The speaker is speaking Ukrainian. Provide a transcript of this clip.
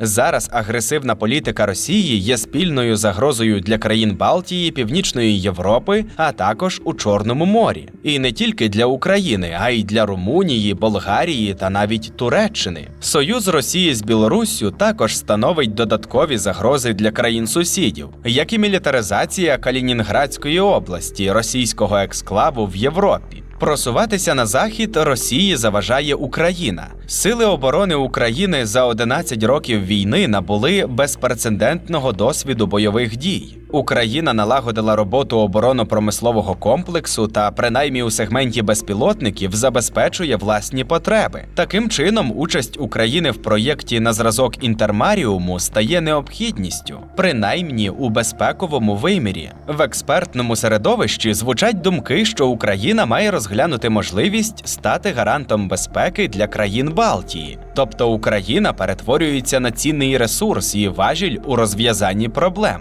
Зараз агресивна політика Росії є спільною загрозою для країн Балтії, Північної Європи, а також у Чорному морі. І не тільки для України, а й для Румунії, Болгарії та навіть Туреччини. Союз Росії з Білоруссю також становить додаткові загрози для країн сусідів, як і мілітаризація Калінінградської області, російського ексклаву в Європі. Просуватися на захід Росії заважає Україна. Сили оборони України за 11 років війни набули безпрецедентного досвіду бойових дій. Україна налагодила роботу оборонно-промислового комплексу та, принаймні у сегменті безпілотників, забезпечує власні потреби. Таким чином, участь України в проєкті на зразок інтермаріуму стає необхідністю, принаймні у безпековому вимірі. В експертному середовищі звучать думки, що Україна має розглянути можливість стати гарантом безпеки для країн Балтії, тобто Україна перетворюється на цінний ресурс і важіль у розв'язанні проблем.